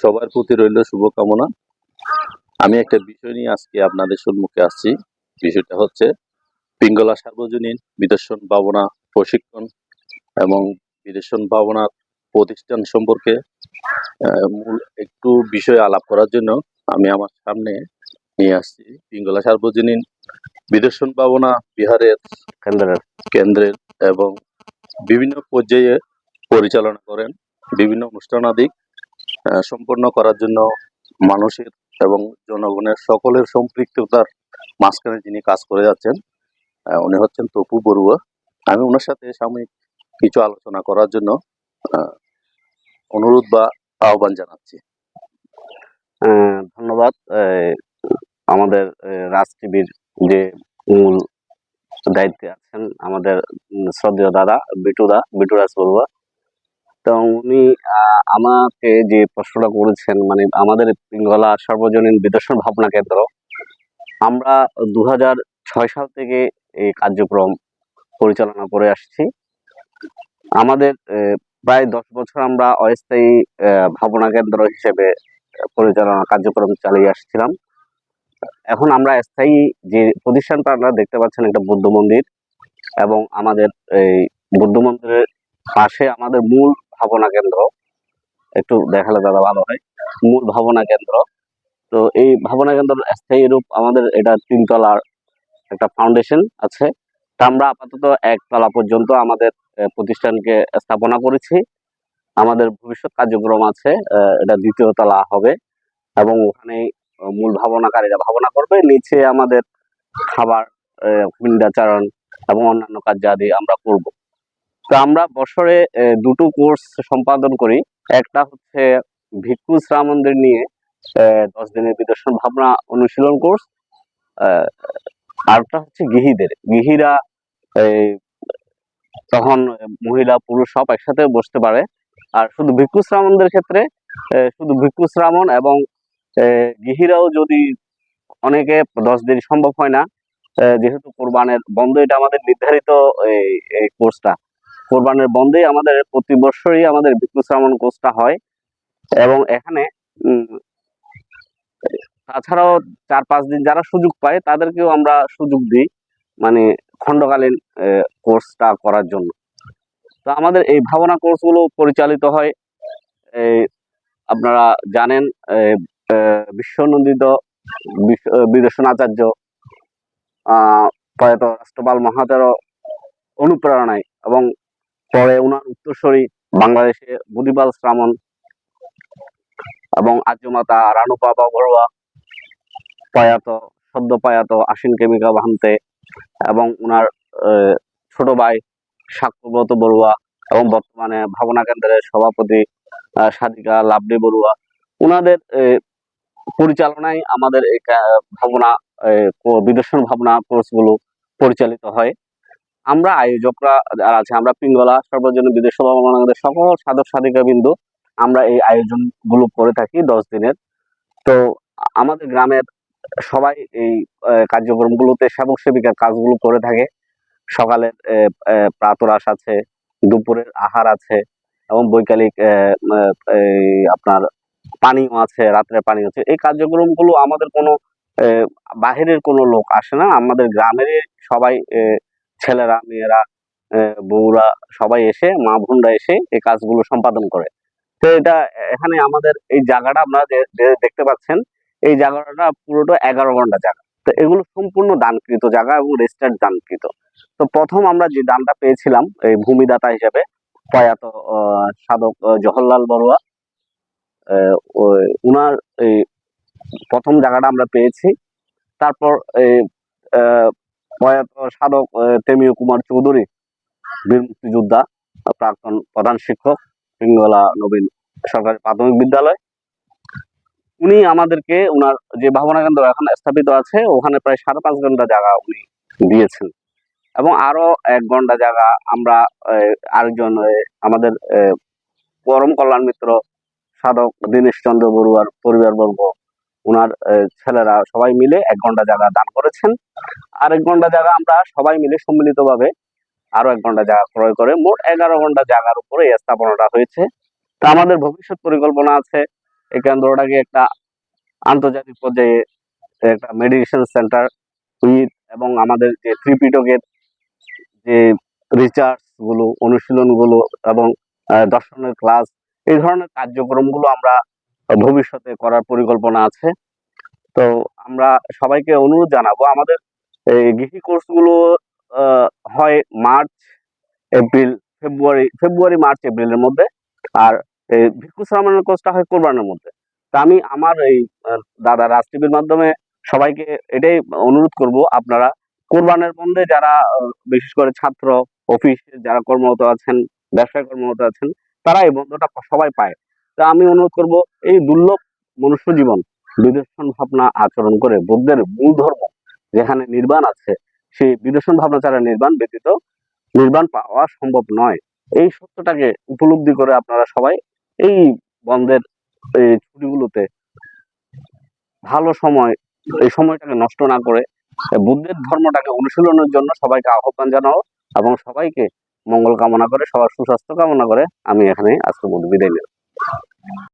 সবার প্রতি রইল শুভকামনা। আমি একটা বিষয় নিয়ে আজকে আপনাদের সম্মুখে আসছি। বিষয়টা হচ্ছে পিঙ্গলা সার্বজনীন বিদর্শন ভাবনা প্রশিক্ষণ এবং বিদর্শন ভাবনার প্রতিষ্ঠান সম্পর্কে মূল একটু বিষয় আলাপ করার জন্য আমি আমার সামনে নিয়ে আসছি। পিঙ্গলা সার্বজনীন বিদর্শন ভাবনা বিহারের কেন্দ্রের। কেন্দ্রের এবং বিভিন্ন পর্যায়ে পরিচালনা করেন বিভিন্ন অনুষ্ঠানাদি সম্পন্ন করার জন্য মানুষের এবং জনগণের সকলের সম্পৃক্ততার মাঝখানে যিনি কাজ করে যাচ্ছেন উনি হচ্ছেন তপু বড়ুয়া। আমি ওনার সাথে সাময়িক কিছু আলোচনা করার জন্য অনুরোধ বা আহ্বান জানাচ্ছি। ধন্যবাদ। আমাদের রাজ টিভির যে মূল দায়িত্বে আছেন আমাদের শ্রদ্ধেয় দাদা, বিটুদা, বিটুরাজ বড়ুয়া। তো উনি আমাকে যে প্রশ্নটা করেছেন মানে আমাদের পিঙ্গলা সর্বজনীন বিদর্শন ভাবনা কেন্দ্র, আমরা দু ছয় সাল থেকে এই কার্যক্রম পরিচালনা করে আসছি। আমাদের প্রায় দশ বছর আমরা অস্থায়ী ভাবনা কেন্দ্র হিসেবে পরিচালনা কার্যক্রম চালিয়ে আসছিলাম। এখন আমরা স্থায়ী যে প্রতিষ্ঠানটা আপনারা দেখতে পাচ্ছেন একটা বুদ্ধ মন্দির এবং আমাদের এই বুদ্ধ মন্দিরের পাশে আমাদের মূল ভাবনা কেন্দ্র। একটু দেখালে দাদা ভালো হয়। মূল ভাবনা কেন্দ্র। তো এই ভাবনা কেন্দ্র স্থায়ী রূপ আমাদের এটা তিনতলার একটা ফাউন্ডেশন আছে। তা আমরা আপাতত একতলা পর্যন্ত আমাদের প্রতিষ্ঠানকে স্থাপনা করেছি। আমাদের ভবিষ্যৎ কার্যক্রম আছে এটা দ্বিতীয় তলা হবে। এবং ওখানে মূল ভাবনাকারীরা ভাবনা করবে নিচে আমাদের খাবার আহ, বৃন্দাচারণ এবং অন্যান্য কার্যাদি আমরা করব। তো আমরা বছরে দুটো কোর্স সম্পাদন করি। একটা হচ্ছে ভিক্ষু শ্রামন্দির নিয়ে দশ দিনের বিদর্শন ভাবনা অনুশীলন কোর্স আরেকটা হচ্ছে গৃহীদের। গৃহীরা তখন মহিলা, পুরুষ সব একসাথে বসতে পারে। আর শুধু ভিক্ষু শ্রামণদের ক্ষেত্রে শুধু ভিক্ষু শ্রামণ এবং গৃহীরাও যদি অনেকে দশ দিন সম্ভব হয় না যেহেতু কোরবানের বন্ধ, এটা আমাদের নির্ধারিত এই কোর্সটা। কোরবানের বন্ধেই আমাদের প্রতি বছরই আমাদের ভিক্ষু শ্রামণ কোর্সটা হয় এবং এখানে তাছাড়াও চার পাঁচ দিন যারা সুযোগ পায় তাদেরকেও আমরা সুযোগ দিই মানে খণ্ডকালীন কোর্সটা করার জন্য। তো আমাদের এই ভাবনা কোর্সগুলো পরিচালিত হয় এই আপনারা জানেন বিশ্বনন্দিত বিশ্ব- আহ, আচার্য প্রয়াত রাষ্ট্রপাল মহাতের অনুপ্রেরণায় এবং পরে ওনার উত্তরসূরি বাংলাদেশে বুধিপাল শ্রামণ এবং আর্যমাতা রানু বাবা বড়ুয়া প্রয়াত সদ্য প্রয়াত আশ্বিন কেমিকা ভান্তে এবং ওনার ছোট ভাই সাক্ষ্যব্রত বড়ুয়া এবং বর্তমানে ভাবনা কেন্দ্রের সভাপতি সাধিকা লাভলি বড়ুয়া। ওনাদের পরিচালনায় আমাদের এই ভাবনা বিদর্শন ভাবনা কোর্সগুলো পরিচালিত হয়। আমরা আয়োজকরা যারা আছে আমরা পিঙ্গলা সর্বজনীন বিদেশ ভাবনা কেন্দ্রের সকল সাধক সাধিকা বিন্দু আমরা এই আয়োজনগুলো করে থাকি দশ দিনের। তো আমাদের গ্রামের সবাই এই কার্যক্রমগুলোতে সেবক সেবিকার কাজগুলো করে থাকে। সকালের আহ, আছে দুপুরের আহার আছে এবং বৈকালিক আপনার পানীয় আছে রাত্রের পানীয় আছে। এই কার্যক্রমগুলো আমাদের কোনো বাহিরের কোনো লোক আসে না। আমাদের গ্রামেরই সবাই ছেলেরা মেয়েরা বউরা সবাই এসে মা বোনরা এসে এই কাজগুলো সম্পাদন করে। তো এটা এখানে আমাদের এই জায়গাটা আপনারা দেখতে পাচ্ছেন এই জায়গাটা পুরোটা এগারো ঘণ্টা জায়গা। তো এগুলো সম্পূর্ণ দানকৃত জায়গা এবং রেজিস্টার্ড দানকৃত। তো প্রথম আমরা যে দানটা পেয়েছিলাম এই ভূমিদাতা হিসেবে প্রয়াত সাধক আহ, জওহরলাল বড়ুয়া উনার এই প্রথম জায়গাটা আমরা পেয়েছি। তারপর এই প্রয়াত সাধক তেমীয় কুমার চৌধুরী, বীর মুক্তিযোদ্ধা, প্রাক্তন প্রধান শিক্ষক পিঙ্গলা নবীন সরকারি প্রাথমিক বিদ্যালয়। উনি আমাদেরকে উনার যে ভাবনা কেন্দ্র এখন স্থাপিত আছে, ওখানে প্রায় সাড়ে পাঁচ ঘণ্টা জায়গা উনি দিয়েছেন। এবং আরও এক ঘণ্টা জায়গা আমরা আরেকজন আমাদের পরম কল্যাণ মিত্র সাধক দীনেশ চন্দ্র বড়ুয়ার পরিবারবর্গ ওনার ছেলেরা সবাই মিলে এক ঘণ্টা জায়গা দান করেছেন। আর এক ঘণ্টা জায়গা আমরা সবাই মিলে সম্মিলিতভাবে আরও এক ঘণ্টা জায়গা ক্রয় করে মোট এগারো ঘণ্টা জায়গার উপরে এই স্থাপনাটা হয়েছে। তা আমাদের ভবিষ্যৎ পরিকল্পনা আছে। এই কেন্দ্রটাকে একটা আন্তর্জাতিক পর্যায়ে একটা মেডিটেশন সেন্টার উইথ এবং আমাদের যে ত্রিপিটকের যে রিসার্চগুলো অনুশীলনগুলো এবং দর্শনের ক্লাস এই ধরনের কার্যক্রমগুলো আমরা ভবিষ্যতে করার পরিকল্পনা আছে। তো আমরা সবাইকে অনুরোধ জানাব, আমাদের এই গৃহী কোর্সগুলো হয় March, April, February February, March, এপ্রিলের মধ্যে। আর এই ভিক্ষু কোর্সটা হয় কোরবানের মধ্যে। তা আমি আমার এই দাদা রাজ টিভির মাধ্যমে সবাইকে এটাই অনুরোধ করব, আপনারা কোরবানের মধ্যে যারা বিশেষ করে ছাত্র, অফিস যারা কর্মরত আছেন, ব্যবসায় কর্মরত আছেন, তারা এই বন্ধটা সবাই পায়। তা আমি অনুরোধ করব, এই দুর্লভ মনুষ্য জীবন, বিদর্শন ভাবনা আচরণ করে বুদ্ধের মূল ধর্ম যেখানে নির্বাণ আছে, সেই বিদর্শন ভাবনা ছাড়া নির্বাণ ব্যতীত নির্বাণ পাওয়া সম্ভব নয়। এই সত্যটাকে উপলব্ধি করে আপনারা সবাই এই বন্ধের এই ছুটিগুলোতে ভালো সময়, এই সময়টাকে নষ্ট না করে বুদ্ধের ধর্মটাকে অনুশীলনের জন্য সবাইকে আহ্বান জানাও এবং সবাইকে মঙ্গল কামনা করে, সবার সুস্বাস্থ্য কামনা করে আমি এখানে আজকে বন্ধু বিদায় নিলাম। あ。